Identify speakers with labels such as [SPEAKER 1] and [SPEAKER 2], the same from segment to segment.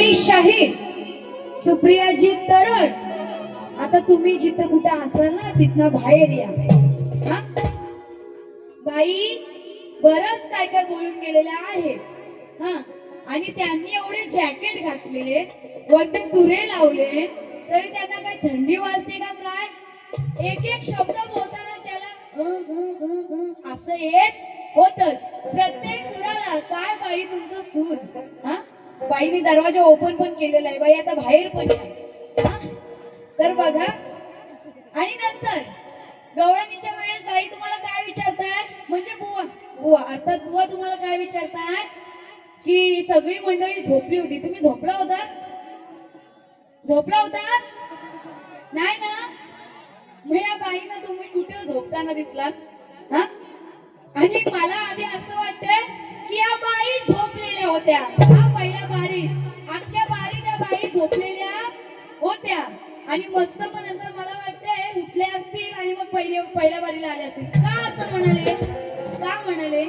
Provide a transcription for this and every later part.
[SPEAKER 1] रुपाली शाहीर सुप्रियाजी तरड. आता तुम्ही जिथं कुठं असाल ना तिथनं बाहेर या. हा? बाई बरंच काय काय बोलून गेलेल्या आहेत. हा? आणि त्यांनी एवढे जॅकेट घातलेले वरती तुरे लावले तरी त्यांना काय थंडी वाजते का काय? एक एक शब्द बोलताना त्याला असं येत होतच. प्रत्येक सुराला काय बाई तुमचं सूर? हा? बाईने दरवाजा ओपन पण केलेला आहे. बाई आता बाहेर पण आहे तर बघा. आणि नंतर गवळणीच्या वेळेस बाई तुम्हाला काय विचारतात? म्हणजे बुवा बुवा अर्थात बुवा तुम्हाला काय विचारतात? की सगळी मंडळी झोपली होती. तुम्ही झोपला होता? झोपला होता? नाही ना? मग या बाईनं तुम्ही कुठे झोपताना दिसलात? हा? आणि मला आधी असं वाटतंय की या बाई झोपलेल्या होत्या. बारीत अख्ख्या बारी त्या बाई झोपलेल्या होत्या. आणि मस्त पण नंतर मला वाटतंय उठल्या असतील आणि मग पहिले पहिल्या बारीला आल्या असतील. का असं म्हणाले? का म्हणाले?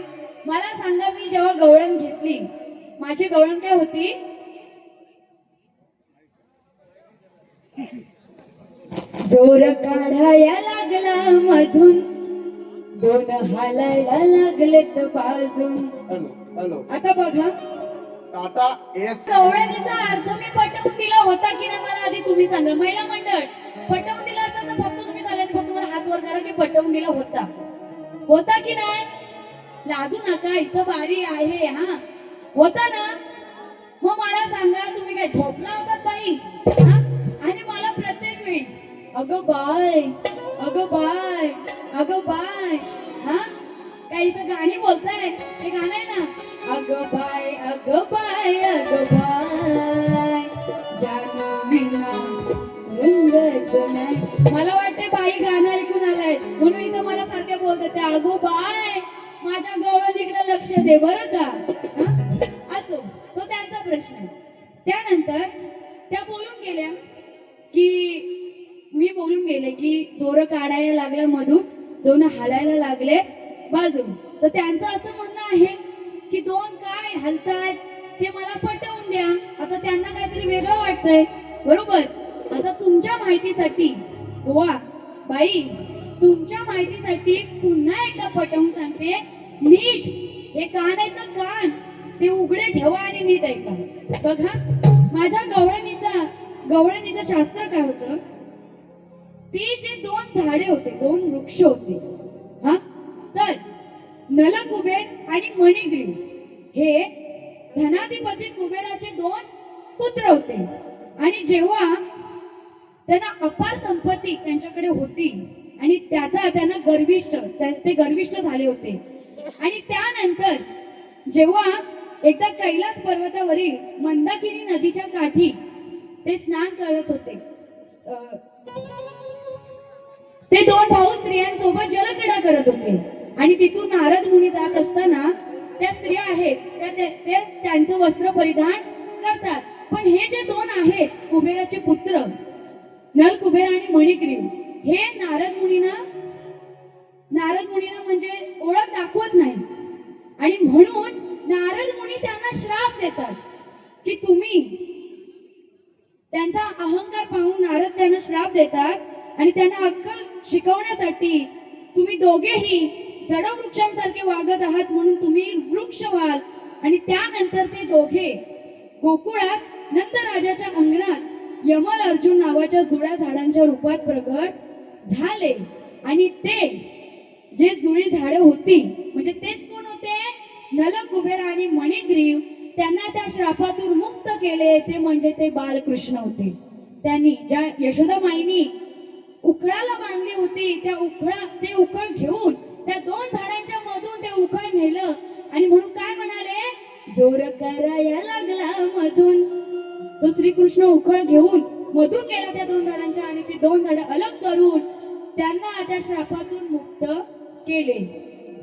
[SPEAKER 1] मला सांगा मी जेव्हा गवळण घेतली माझी गवळण काय होती? जोर काढाया लागला मधून. दोन हालायला लागलेत बाजून. आता बघा.
[SPEAKER 2] टाटा एस
[SPEAKER 1] गवळणीचा अर्थ मी पटवून दिला होता की नाही मला आधी तुम्ही सांगा. महिला मंडळ पटवून दिला असेल तर फक्त तुम्ही सांगा फक्त मला हात वर करा की पटवून दिला होता. होता की नाही? लाजू नका इथं बारी आहे हा. होता ना? मग मला सांगा तुम्ही काय झोपला होता बाई? हा? आणि मला प्रत्येक वेळी अगं बाय अगं बाय अगं बाय हा? काय इथं गाणी बोलताय? ते गाणं आहे ना? अगं बाय अगं बाय अगं बाय. विना रंगच नाही. मला वाटते बाई गाणं ऐकून आलाय म्हणून इथं मला सारखे बोलते त्या अगो बाय माझ्या गवळणीकडे लक्ष दे बरं का? असो तो त्यांचा प्रश्न आहे. त्यानंतर त्या बोलून गेल्या की मी बोलून गेले की जोर काढायला लागलं मधून दोन हालायला लागले बाजून. तर त्यांचं असं म्हणणं आहे की दोन काय हलतायत ते मला पटवून द्या. आता त्यांना काहीतरी वेगळं वाटतंय. बरोबर? आता तुमच्या माहितीसाठी वा बाई तुमच्या माहितीसाठी पुन्हा एकदा पटवून सांगते. नीट हे कान आहेत ना कान ते उघडे ठेवा आणि नीट ऐका. बघा माझ्या गवळणीचा गवळणीचं शास्त्र काय होतं? ती जे दोन झाडे होते दोन वृक्ष होते नलकुबेर आणि मणिग्रीव. हे धनाधिपती कुबेराचे दोन पुत्र होते. आणि जेव्हा त्यांना अपार संपत्ती त्यांच्याकडे होती आणि त्याचा त्यांना गर्विष्ठ ते गर्विष्ठ झाले होते. आणि त्यानंतर जेव्हा एकदा कैलास पर्वतावरील मंदाकिनी नदीच्या काठी ते स्नान करत होते. अं, ते दोन भाऊ स्त्रियांसोबत जलक्रीडा करत होते. आणि तिथून नारद मुनी जात असताना त्या स्त्रिया आहेत त्या ते- ते त्यांचं वस्त्र परिधान करतात. पण हे जे दोन आहेत कुबेराचे पुत्र नल कुबेर आणि मणिग्रीव हे नारद मुनीना नारद मुनीना म्हणजे ओळख दाखवत नाही. आणि म्हणून नारद मुनी त्यांना श्राप देतात की तुम्ही त्यांचा अहंकार पाहून नारद त्यांना श्राप देतात आणि त्यांना अक्कल शिकवण्यासाठी तुम्ही दोघेही जड वृक्षांसारखे वागत आहात म्हणून तुम्ही वृक्ष व्हाल आणि त्यानंतर ते दोघे गोकुळात नंदराजाच्या अंगणात यमल अर्जुन नावाच्या जुळ्या झाडांच्या रूपात प्रगट झाले. आणि ते जे जुळी झाडे होती म्हणजे तेच कोण होते? नल कुबेर आणि मणिग्रीव. त्यांना त्या श्रापातून मुक्त केले. ते म्हणजे ते बालकृष्ण होते. त्यांनी ज्या यशोदा माईनी उखळाला बांधली होती त्या उखळा ते उखळ घेऊन त्या दोन झाडांच्या मधून ते उखळ नेलं. आणि म्हणून काय म्हणाले? जोर करायला लागला मधून. तो श्रीकृष्ण उखळ घेऊन मधून गेला त्या दोन झाडांच्या आणि ते दोन झाड अलग करून त्यांना त्या श्रापातून मुक्त केले.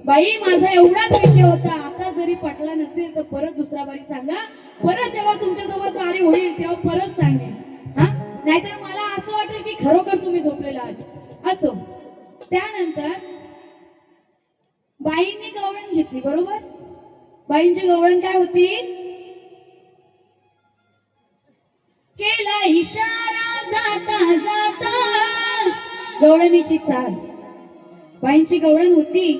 [SPEAKER 1] बाई माझा एवढाच विषय होता. आता जरी पटला नसेल तर परत दुसरा बारी सांगा. परत जेव्हा तुमच्यासोबत वारी होईल तेव्हा परत सांगेन. हा? नाहीतर मला असं वाटेल की खरोखर तुम्ही झोपलेला आहात. असो. त्यानंतर बाईंनी गवळण घेतली बरोबर? बाईंची गवळण काय होती? केला इशारा जाता जाता. गवळणीची चाल. बाईंची गवळण होती.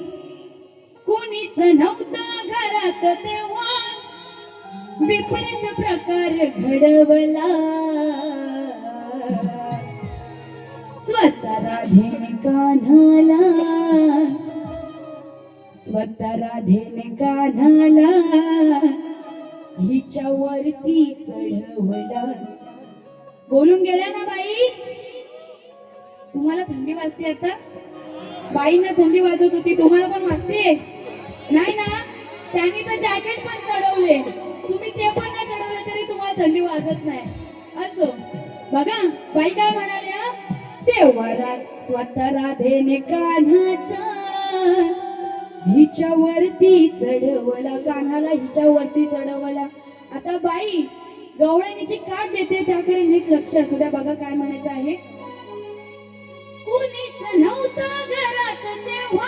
[SPEAKER 1] कोणीच नव्हतं घरात तेव्हा. विपरीत प्रकार घडवला. स्वतः राधेने कान्हाला स्वतः राधेने हिच्या हिच्यावरती चढवला. बोलून गेल्या ना बाई? तुम्हाला थंडी वाजते आता? बाईंना थंडी वाजत होती तुम्हाला पण वाजते? नाही ना? त्यांनी तर जॅकेट पण चढवले. तुम्ही ते पण नाही चढवले तरी तुम्हाला थंडी वाजत नाही. असो. बघा बाई काय म्हणाल्या? तेव्हा स्वतः राधेने कान्हाच्या हिच्यावरती चढवला कानाला हिच्यावरती चढवला. आता बाई गवळणीची काट देते त्याकडे नीट लक्ष असू द्या. बघा काय म्हणायचं आहे. कुणीच नव्हतं घरात तेव्हा.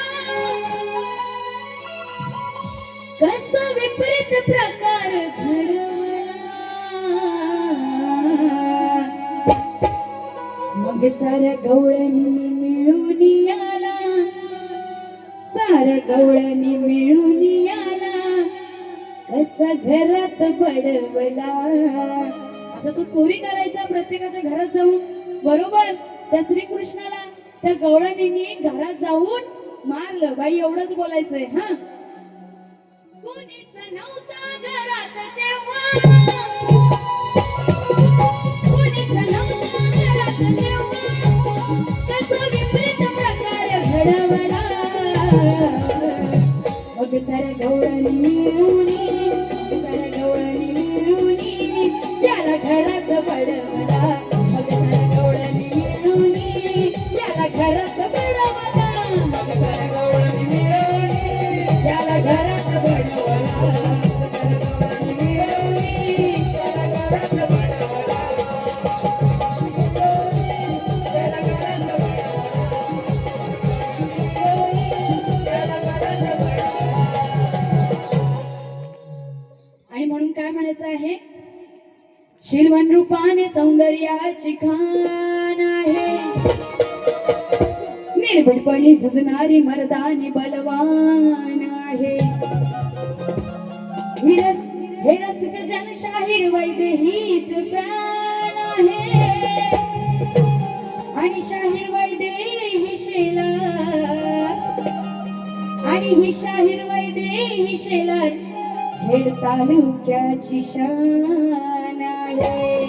[SPEAKER 1] कस विपरीत प्रकार घडवला. मग साऱ्या गवळणी मिळून या साऱ्या गवळणी मिळून आला कसा घरात बडवला. आता तो चोरी करायचा प्रत्येकाच्या घरात जाऊन. बरोबर त्या श्रीकृष्णाला त्या गवळणींनी घरात जाऊन मारलं. बाई एवढंच बोलायचंय हा? कुणीच नव्हता घरात तेव्हा. कुणीच नव्हतं घरात तेव्हा. कसा विपरीत प्रकार घडवला. मग साऱ्या गवळणी मिळूनी साऱ्या गवळणी मिळूनी त्याला घरात पडवला मग साऱ्या गवळणी मिळूनी त्याला घरात पडवला मग साऱ्या मिळवणी त्याला घरात पडवला शिलवन रूपाने सौंदर्याची खान आहे. निर्भीडपणे झुजणारी मर्दानी बलवान आहे. हे रसिक जनशाहीर वैद्य हीच प्राण आहे. आणि शाहीर वैद्य ही शेला आणि ही शाहीर वैद्य ही शेला खेड तालुक्याची शान काय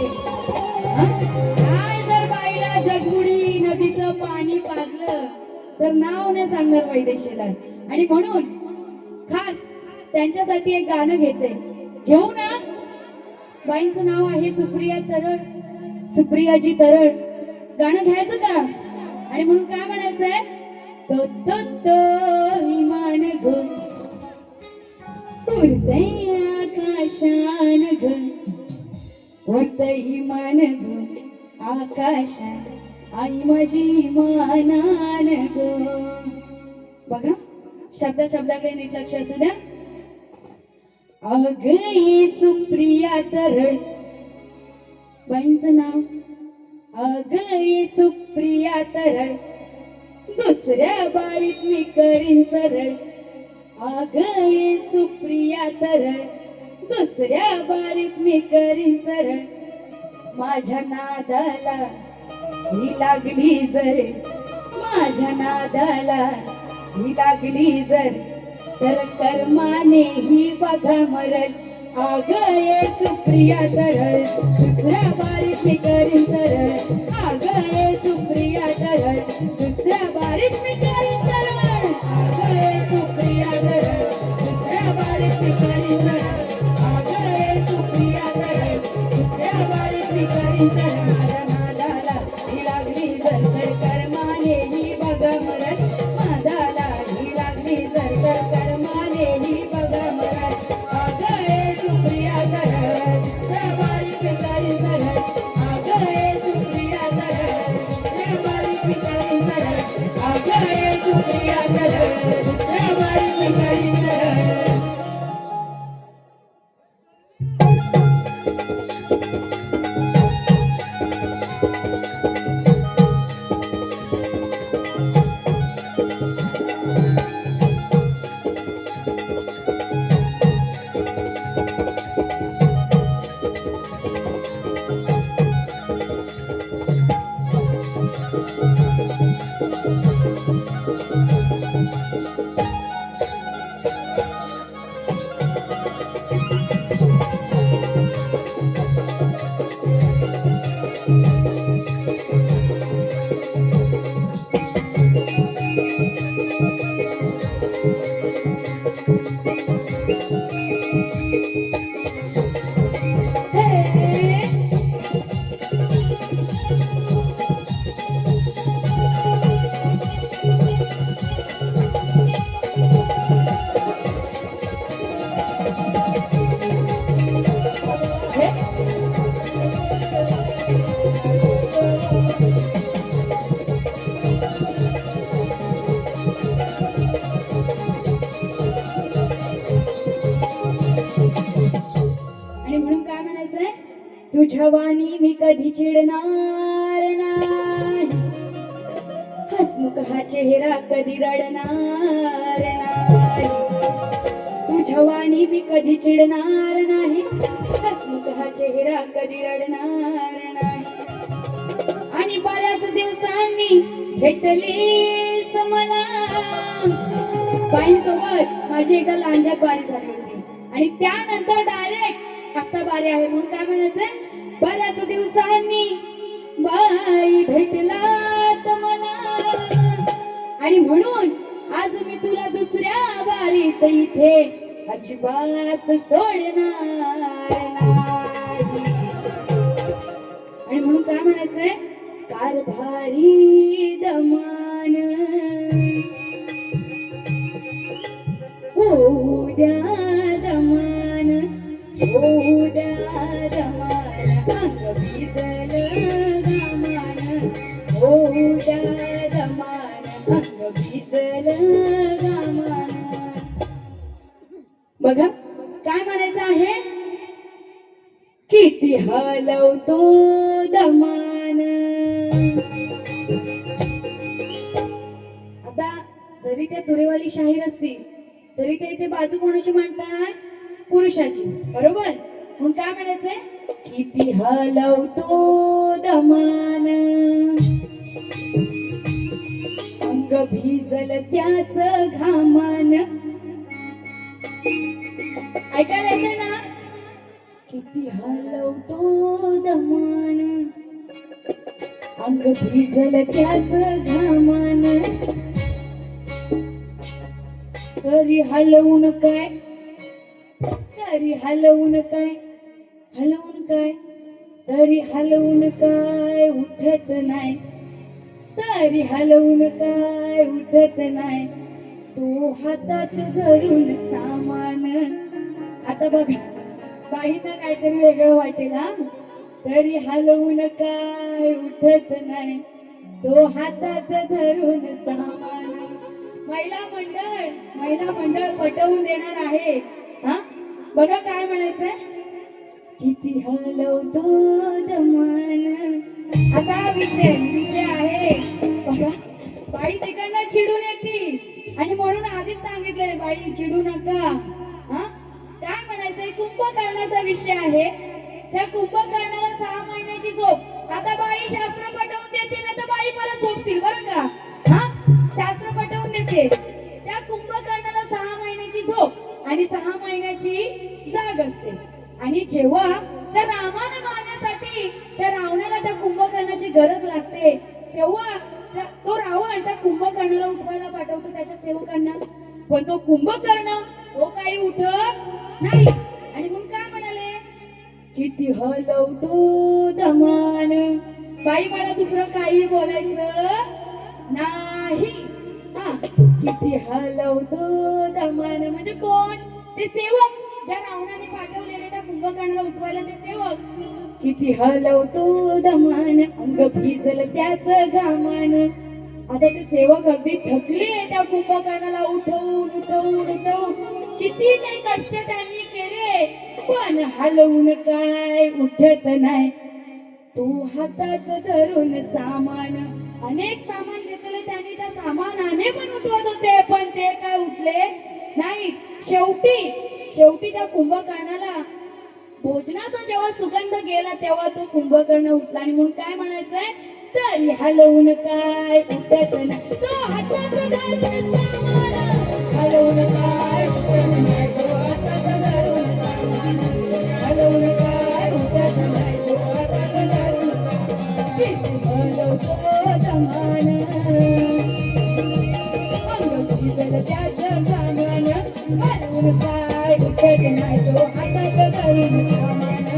[SPEAKER 1] जर बाईला जगबुडी नदीचं पाणी पाजलं तर नाव नाही सांगणार वैदेशीला. आणि म्हणून खास त्यांच्यासाठी एक गाणं घेते. घेऊ ना? बाईंचं नाव आहे सुप्रिया तरड सुप्रियाजी तरड गाणं घ्यायचं का? आणि म्हणून काय म्हणायचंय? तो तो तो इमान ग उडतय उडतय इमान ग आकाशात आई माझी मानान गो. बघा शब्द शब्दाकडे नीट लक्ष असू द्या. अग सुप्रिया तरळ. बाईंचं नाव? अग सुप्रिया तरळ. दुसऱ्या बारीत मी करीन सरळ. अग सुप्रिया तरळ. दुसऱ्या बारीत मी करी सर. माझ्या नादाला ही लागली जर. माझ्या नादाला ही लागली जर. तर कर्माने ही बघा मरल. अग ये सुप्रिया सरळ. दुसऱ्या बारीत मी करी तुझ्या वाणी मी कधी चिडणार नाही. हसमुख हा चेहरा कधी रडणार नाही. तुझ्या वाणी मी कधी चिडणार नाही. हसमुख हा चेहरा कधी रडणार नाही. आणि बऱ्याच दिवसांनी भेटलीस मला. बाईंसोबत माझी एका लांजात बारी झाली होती. आणि त्यानंतर डायरेक्ट आता बारी आहे म्हणून काय म्हणायचंय? बऱ्याच दिवसांनी बाई भेटलात मला आणि म्हणून आज मी तुला दुसऱ्या बारीत इथे अजिबात सोडणार आणि म्हणून काय म्हणायचंय? कारभारी दमान. किती हलवतो दमान अंग भिजल त्याच घामान तरी हलवून काय तरी हलवून काय हलवून काय तरी हलवून काय उठत नाही तरी हलवून काय उठत नाही तो हातात धरून सामान. आता बघा. बाईंना काहीतरी वेगळं वाटेल हा? तरी हलवून काय उठत नाही. तो हातात धरून सामान. महिला मंडळ महिला मंडळ पटवून देणार आहे. हा? बघा काय म्हणायचंय. किती हलवतो दमान. आता विषय विषय आहे. बघा बाई तिकडनं चिडून येते. आणि म्हणून आधीच सांगितलंय बाई चिडू नका. हा? करायचंय कुंभकर्णाचा विषय आहे. त्या कुंभकर्णाला सहा महिन्याची झोप. आता बाई शास्त्र पटवून देते ना तर बाई परत झोपतील बरं का? हा? शास्त्र पटवून देते. त्या कुंभकर्णाला सहा महिन्याची झोप आणि सहा महिन्याची जाग असते. आणि जेव्हा त्या रामाला मारण्यासाठी त्या रावणाला त्या कुंभकर्णाची गरज लागते तेव्हा तो रावण त्या कुंभकर्णाला उठवायला पाठवतो त्याच्या सेवकांना. पण तो कुंभकर्ण तो काही उठत नाही. आणि मग काय म्हणाले? किती हलवतो दमान. बाई मला दुसरं काही बोलायचं नाही. हा किती हलवतो दमान. म्हणजे कोण? ते सेवक. ज्या रावणाने पाठवलेले त्या कुंभकर्णाला उठवायला ते सेवक. किती हलवतो दमान. अंग भिजल त्याच घामान. आता ते सेवक अगदी थकले त्या कुंभकर्णाला. उठवून उठवून उठवून. किती काही कष्ट त्यांनी केले पण हलवून काय उठत नाही. तू हातात धरून सामान अनेक सामान घेतलं त्यांनी त्या सामानाने पण उठवत होते पण ते काय उठले नाही. शेवटी शेवटी त्या कुंभकर्णाला भोजनाचा जेव्हा सुगंध गेला तेव्हा तो कुंभकर्ण उठला. आणि म्हणून काय म्हणायचंय? तरी हलवून काय उठत नाही. तो हातात धरून सामान हलवून काय उठत नाही. तो हातात धरून सामान हलवून काय उठत नाही. तो हातात धरून हलवतो दमान त्याचं घामान हलवून काय उठत नाही. तो हातात धरून सामान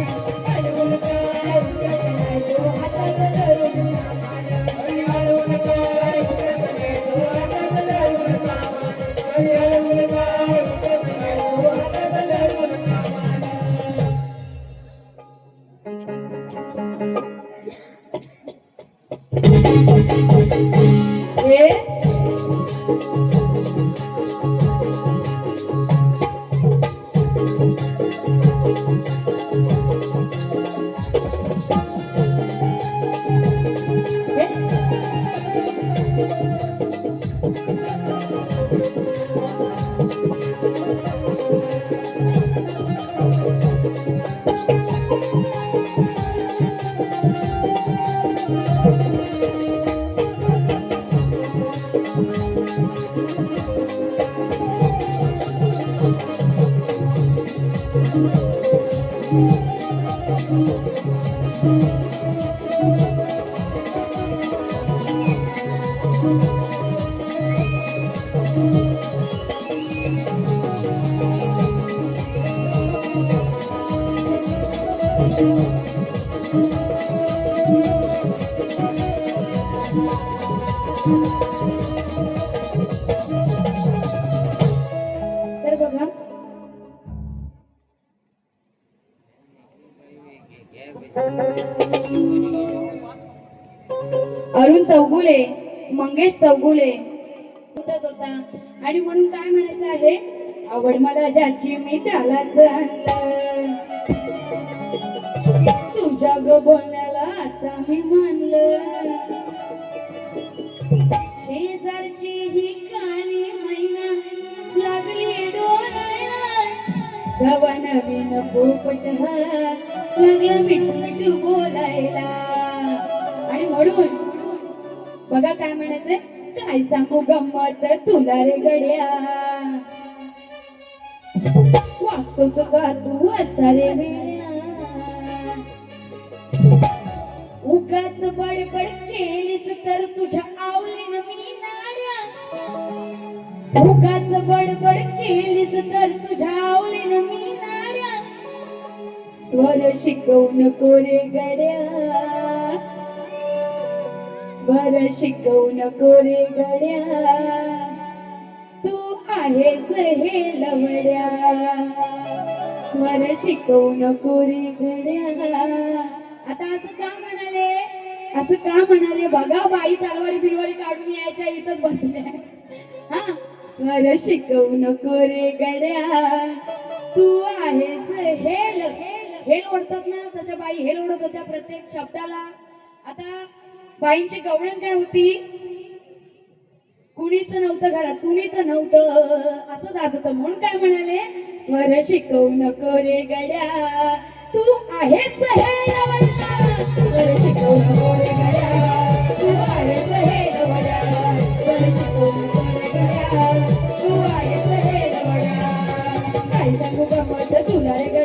[SPEAKER 1] पोपट हा लागला मिठू बोलायला. आणि म्हणून बघा काय म्हणायचंय? काय सांगू गमत तुला रे गड्या? वागतोस का तू असा रे उगाच बडबड केलीस तर तुझ्या आवलीन मी नाड्या. उगाच बडबड केलीस तर तुझ्या आवलीन मी स्वर शिकवू कोरे गड्या. स्वर शिकवू कोरे गड्या. तू आहेस हे लवड्या. स्वर शिकवू कोरे गड्या. आता असं का म्हणाले? असं का म्हणाले? बघा बाई तलवारी बिलवारी काढून यायच्या इथंच बसल्या. हा? स्वर शिकवू कोरे गड्या. तू आहेस हेल हेल ओढतात ना तशा बाई हेल ओढत होत्या प्रत्येक शब्दाला. आता बाईंची गवळण काय होती? कुणीच नव्हतं घरात कुणीच नव्हतं. असं जात होतं. म्हणून काय म्हणाले? स्वर शिकवू नको रे गड्या. तू आहेस हे स्वर शिकवू नको रे गड्या. तू आहेस हे स्वर शिकवू नको रे गड्या. तू आहेस हे लवड्या सांगू गमत तुला रे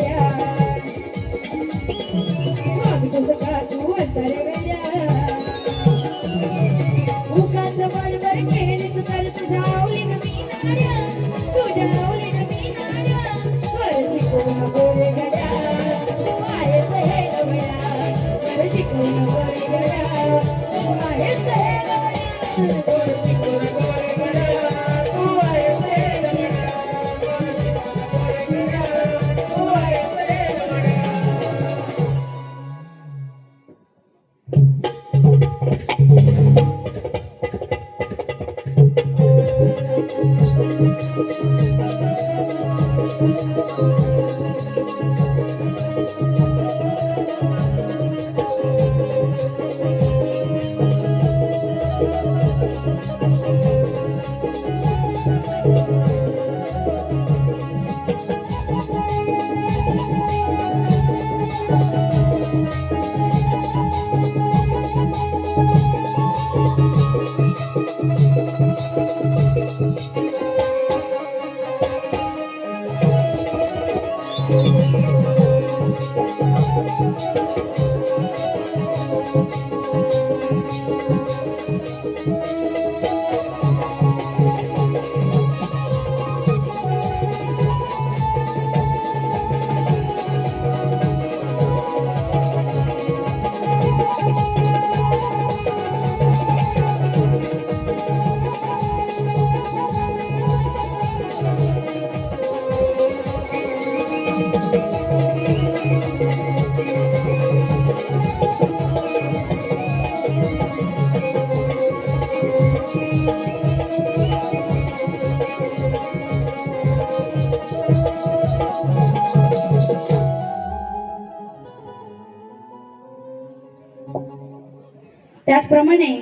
[SPEAKER 1] म्हणे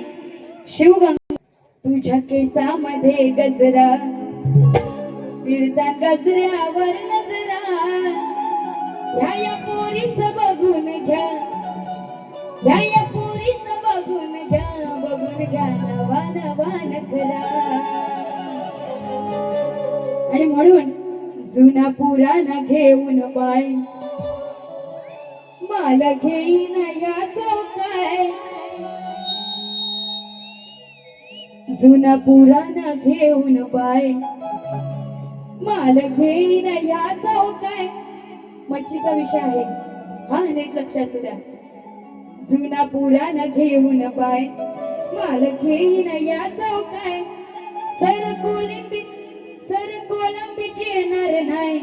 [SPEAKER 1] शिवगंग तुझ्या केसामध्ये गजरा फिरता गजऱ्यावर नजरा. ह्या या पोरीच बघून घ्या ह्या या पोरीच बघून घ्या बघून घ्या नवा नवा नखरा. आणि म्हणून जुना पुराणा घेऊन बाय मला घेईन या चौक जुना पुराणा घेऊन बाय. माल घेईन या चौकाय. मच्छीचा विषय आहे. हा नीट लक्ष असू द्या. जुना पुराना घेऊन बाय. माल घेईन या काय सर कोलंबी सर कोलंबीची येणार नाही.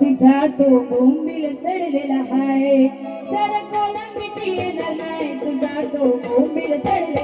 [SPEAKER 1] तुझा तो बोंबील सडलेला हाय. सर कोलंबीची येणार नाही. तुझा तो बोंबील सडलेला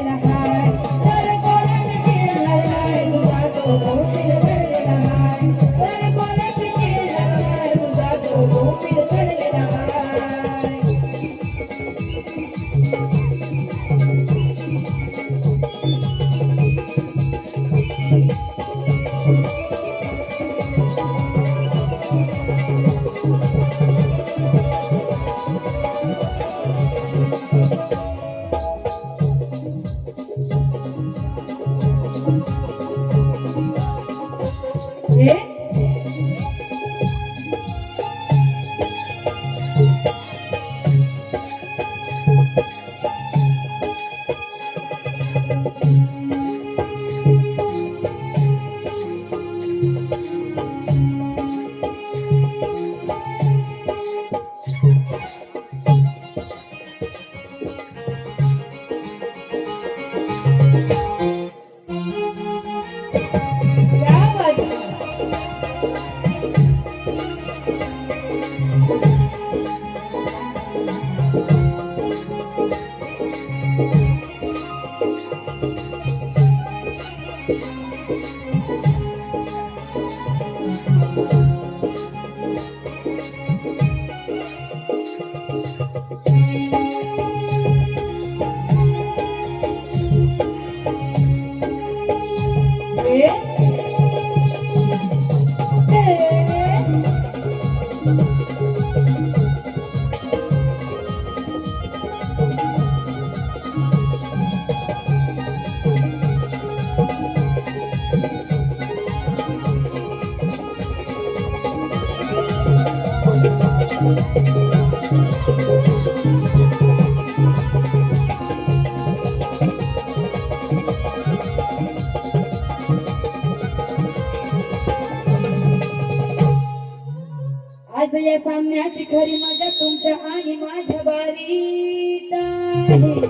[SPEAKER 1] खरी मजा तुमच्या आणि माझ्या बारीत आहे.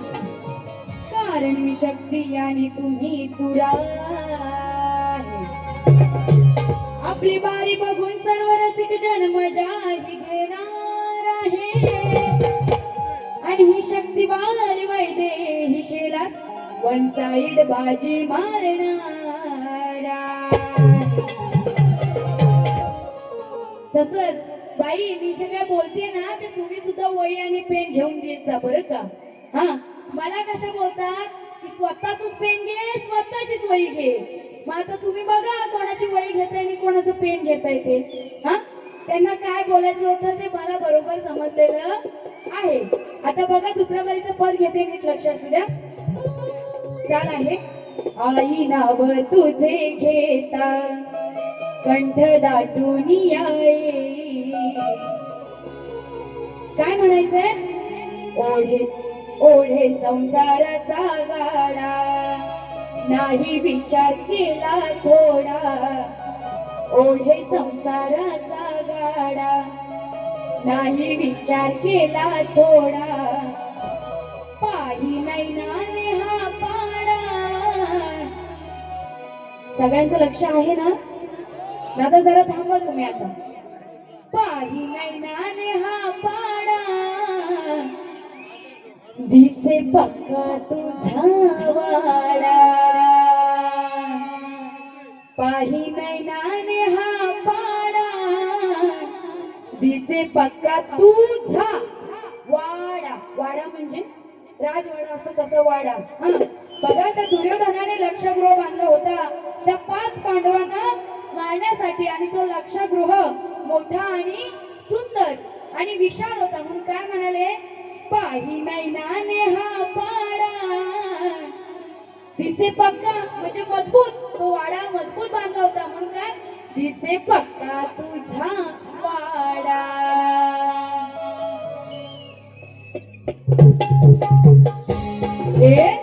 [SPEAKER 1] कारण मी शक्ती आणि तुम्ही तुरा आपली बारी बघून सर्व रसिक जन्म मजा घेणार आहे. आणि ही शक्ती बारी वैदे ही शेला वन साइड बाजी मारणारा. तसंच बाई मी जे काय बोलते ना ते तुम्ही सुद्धा वही आणि पेन घेऊन घेत जा बरं का? हा? मला कशा बोलतात? की स्वतःच पेन घे स्वतःचीच वही घे. मग आता तुम्ही बघा कोणाची वही घेताय आणि कोणाचं पेन घेताय ते. हा? त्यांना काय बोलायचं होतं ते मला बरोबर समजलेलं आहे. आता बघा दुसऱ्या बारीचं पद घेते नीट लक्ष असू द्या चाल आहे. आई नाव तुझे घेता. कंठ दाटून याये काय म्हणायचंय? ओढे ओढे संसाराचा गाडा. नाही विचार केला थोडा. ओढे संसाराचा गाडा. नाही विचार केला थोडा. पाही नाही नाले हा पाडा. सगळ्यांचं लक्ष आहे ना? दादा जरा थांबा तुम्ही आता. पाही नैनाने हा पाडा. दिसे पक्का तुझा वाडा. पाही नैनाने हा पाडा. दिसे पक्का तुझा वाडा. वाडा म्हणजे? राजवाडा असतो तसं वाडा. हा. बघा त्या दुर्योधनाने लक्षगृह बांधला होता. त्या पाच पांडवांना मारण्यासाठी आणि तो लक्षगृह मोठा आणि सुंदर आणि विशाल होता. म्हणून काय म्हणाले? पाही नाही ना नेहा पाडा. दिसे पक्का म्हणजे मजबूत. तो वाडा मजबूत बांधला होता. म्हणून काय? दिसे पक्का तुझा वाडा. ए?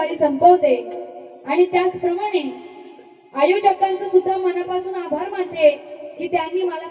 [SPEAKER 1] कारभारी संपवते. आणि त्याचप्रमाणे आयोजकांचं सुद्धा मनापासून आभार मानते की त्यांनी मला